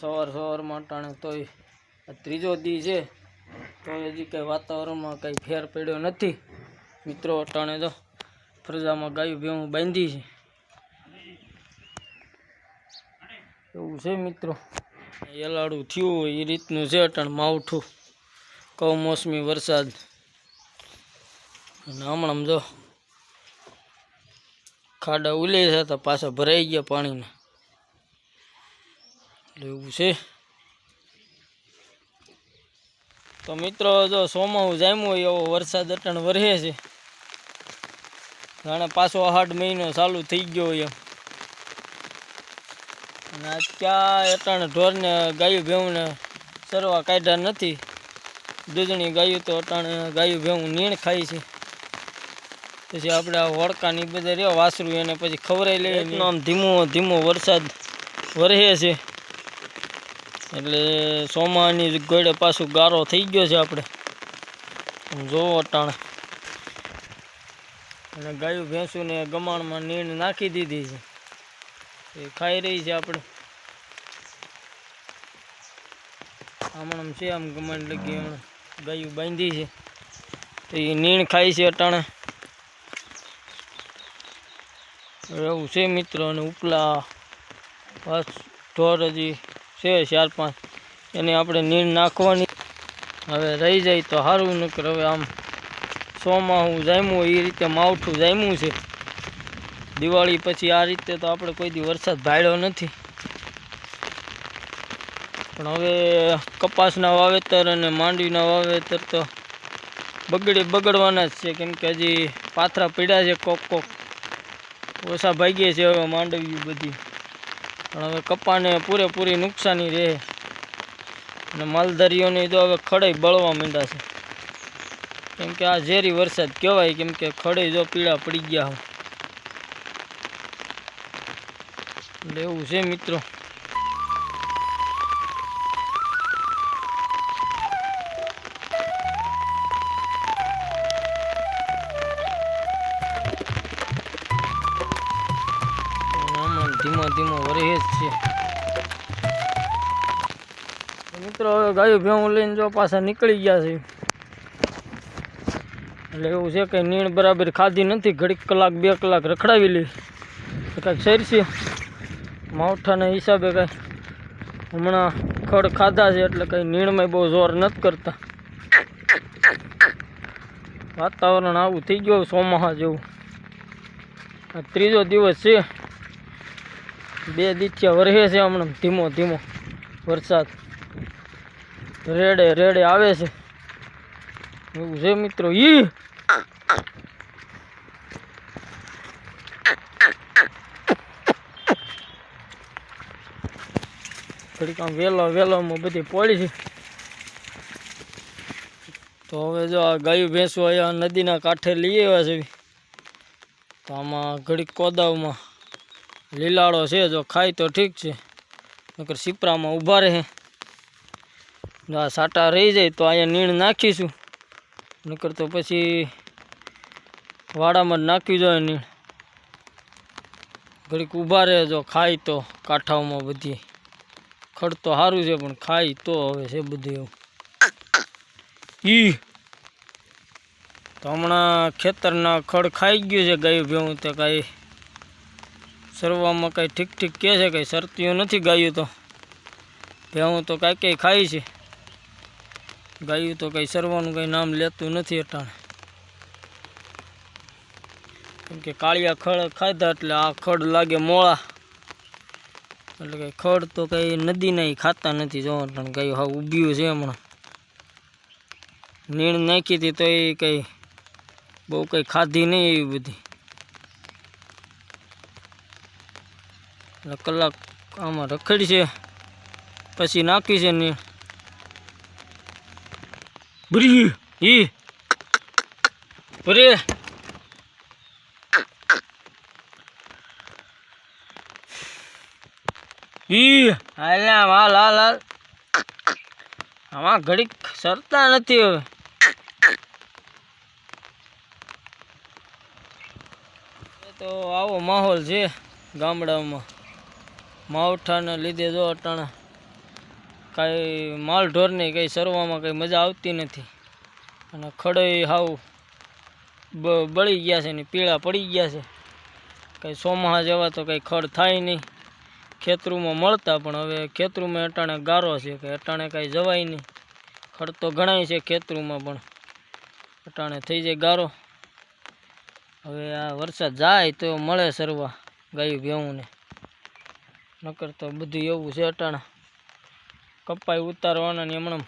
સવાર સવારમાં અટાણે તોય ત્રીજો દી છે, તો હજી કંઈ વાતાવરણમાં કંઈ ફેર પડ્યો નથી. મિત્રો અટાણે તો ફરજામાં ગાયું ભેવું બાંધી છે. એવું છે મિત્રો. એલાડું થયું એ રીતનું છે અટાણ માવઠું. કમોસમી વરસાદ. અને હમણાં જો ખાડા ઉલે છે તો પાછા ભરાઈ ગયા પાણીના. એવું છે? તો મિત્રો, જો સોમાવું જામ્યું હોય એવો વરસાદ અટણ વરહે છે. જાણે પાછો આઠ મહિનો ચાલુ થઈ ગયો હોય એમ. અને ક્યાં અટણ ઢોરને, ગાયું ભેવને સરવા કાઢ્યા નથી. દૂધણી ગાયું તો અટાણે ગાયું ભેવું નીણ ખાય છે. પછી આપણે આ વળકાની બધા રહ્યો, વાસરું એને પછી ખવરાઈ લઈએ આમ ધીમો ધીમો વરસાદ વરહે છે. એટલે સોમાની ગળે પાછું ગારો થઈ ગયો છે આપણે. જોવો અટાણે અને ગાયું ભેંસુને ગમાણમાં નીણ નાખી દીધી છે. એ ખાઈ રહી છે આપણે. હમણાં છે આમ ગમાણ લગી હમણાં ગાયું બાંધી છે. તો એ નીણ ખાય છે અટાણે. એવું છે મિત્રો, અને ઉપલા બસ ઢોર હજી છે ચાર પાંચ. એને આપણે નીર નાખવાની. હવે રહી જાય તો સારું નકર હવે આમ સોમાં હું જામ્યું એ રીતે માવઠું જામ્યું છે. દિવાળી પછી આ રીતે તો આપણે કોઈ દી વરસાદ ભાડ્યો નથી. પણ હવે કપાસના વાવેતર અને માંડવીના વાવેતર તો બગડે બગડવાના જ છે. કેમ કે હજી પાથરા પીડ્યા છે કોક કોક. ઓછા ભાગ્યે છે હવે માંડવી બધી. પણ હવે કપાને પૂરેપૂરી નુકસાની રહે. અને માલધારીઓની તો હવે ખડાઈ બળવા માંડ્યા છે. કેમ કે આ ઝેરી વરસાદ કહેવાય, કેમ કે ખડે જો પીળા પડી ગયા એટલે એવું છે મિત્રો. ધીમો ધીમો વરે જ છે. મિત્રો, હવે ગાયું ભેવું લઈને જો પાછા નીકળી ગયા છે. એટલે એવું છે કે નીણ બરાબર ખાધી નથી, ઘડીક કલાક, બે કલાક રખડાવી લી. કાંઈક સરશે માવઠાના હિસાબે કાંઈ હમણાં ખડ ખાધા છે, એટલે કંઈ નીણમાં બહુ જોર નથી કરતા. વાતાવરણ આવું થઈ ગયું સોમાહા જેવું. આ ત્રીજો દિવસ છે. બે દીથિયા વરહે છે હમણાં. ધીમો ધીમો. વરસાદ. રેડે રેડે આવે છે. એવું છે મિત્રો. ઈ! ઘડીક આમ વેલો બધી પડી છે. તો હવે જો આ ગાયું ભેંસો અહીંયા નદીના કાંઠે લઈ આવ્યા છે. તો આમાં ઘડીક કોદાવમાં લીલાળો છે, જો ખાય તો ઠીક છે. નકર સીપરામાં ઊભા રહે. જો આ સાટા રહી જાય તો અહીંયા નીણ નાખીશું. નકર તો પછી વાડામાં જ નાખી જોઈએ નીણ. ઘડીક ઊભા રહે જો ખાય તો કાંઠાઓમાં બધી. ખડ તો સારું છે, પણ ખાય તો હવે છે બધું એવું. ઈ! તો હમણાં ખેતરના ખડ ખાઈ ગયું છે, ગાયું ભેવું તો કાંઈ સરવામાં કાંઈ ઠીક ઠીક કહે છે, કંઈ સરતીઓ નથી ગાયું તો? ભેવું તો કાંઈ કંઈ ખાય છે. ગાયું તો કંઈ સરવાનું કંઈ નામ લેતું નથી અટાણે. કેમ કે કાળિયા ખડ ખાધા એટલે આ ખડ લાગે મોળા. એટલે કંઈ ખડ તો કંઈ નહીં ખાતા નથી જો અટાણે ગાયું હા ઊભ્યું છે હમણાં. નીણ નાખી હતી તો એ કંઈ બહુ કંઈ ખાધી નહીં એવી બધી. એટલે કલાક આમાં રખડી છે. પછી નાખી છે ને. ઈ. બરે ઈ. હાલ હાલ આમાં ઘડીક સરતા નથી હવે. તો આવો માહોલ છે ગામડામાં. માવઠાને લીધે જો અટાણા કાંઈ માલ ઢોરની કંઈ સરવામાં કંઈ મજા આવતી નથી. અને ખડોય હાવ બળી ગયા છે ને પીળા પડી ગયા છે. કંઈ સોમાહા જેવા તો કંઈ ખડ થાય નહીં. ખેતરુમાં મળતા પણ હવે ખેતરુમાં અટાણે ગારો છે કે અટાણે કાંઈ જવાય નહીં. ખડ તો ઘણાય છે ખેતરુમાં પણ. અટાણે થઈ જાય ગારો. હવે આ વરસાદ જાય તો મળે સરવા ગાયું ભેહુંને. નકર તો બધું એવું છે અટાણા. કપાઈ ઉતારવાના ને હમણાં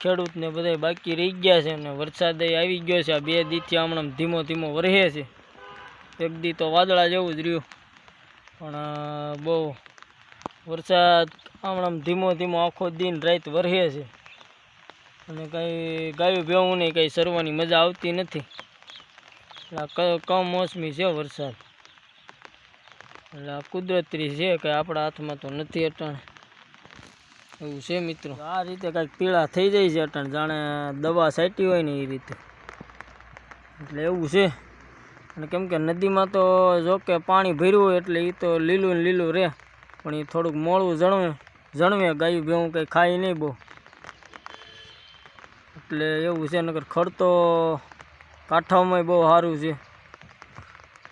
ખેડૂતને બધા બાકી રહી ગયા છે અને વરસાદ આવી ગયો છે. આ બે દીથી હમણાં ધીમો ધીમો વરહે છે. એક દી તો વાદળા જેવું જ રહ્યું. પણ બહુ વરસાદ હમણાં ધીમો ધીમો આખો દિન રાત વરહે છે. અને કાંઈ ગાયું ભેવું નહીં, કાંઈ સરવાની મજા આવતી નથી. એટલે કમોસમી છે વરસાદ. એટલે આ કુદરતી છે કે આપણા હાથમાં તો નથી અટણ. એવું છે મિત્રો. આ રીતે કાંઈક પીળા થઈ જાય છે અટણ. જાણે દવા છાંટી હોય ને એ રીતે. એટલે એવું છે. અને કેમ કે નદીમાં તો જો કે પાણી ભર્યું હોય એટલે એ તો લીલું ને લીલું રહે. પણ એ થોડુંક મોળું જણવે જણવે ગાયું ભેવું કંઈ ખાય નહીં બહુ. એટલે એવું છે, નકર ખડ તો કાંઠાઓમાંય બહુ સારું છે.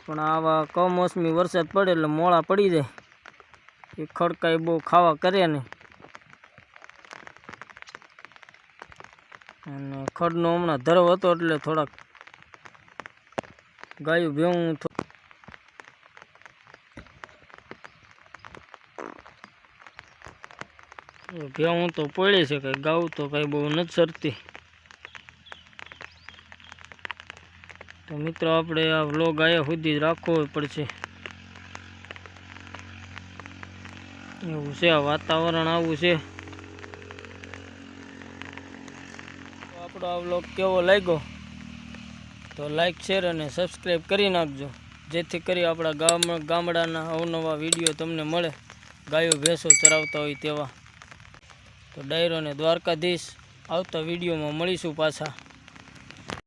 પણ આવા કમોસમી વરસાદ પડે એટલે મોળા પડી જાય. એ ખડ કાંઈ બહુ ખાવા કરે નહીં અને ખડનો હમણાં ધરવ હતો એટલે થોડાક ગાયું ભેવું ભેવું તો પડી છે, કઈ ગાવું તો કઈ બહુ નથી સરતી. તો મિત્રો, આપણે આ વ્લોગ આયા સુધી જ રાખવો પડશે. એવું છે, આ વાતાવરણ આવું છે. આપણો આ વ્લોગ કેવો લાગ્યો? તો લાઈક શેર અને સબસ્ક્રાઈબ કરી નાખજો. જેથી કરી આપણા ગામ, ગામડાના અવનવા વીડિયો તમને મળે. ગાયો, ભેંસો ચરાવતા હોય તેવા. તો ડાયરો અને દ્વારકાધીશ આવતા વિડીયોમાં મળીશું પાછા.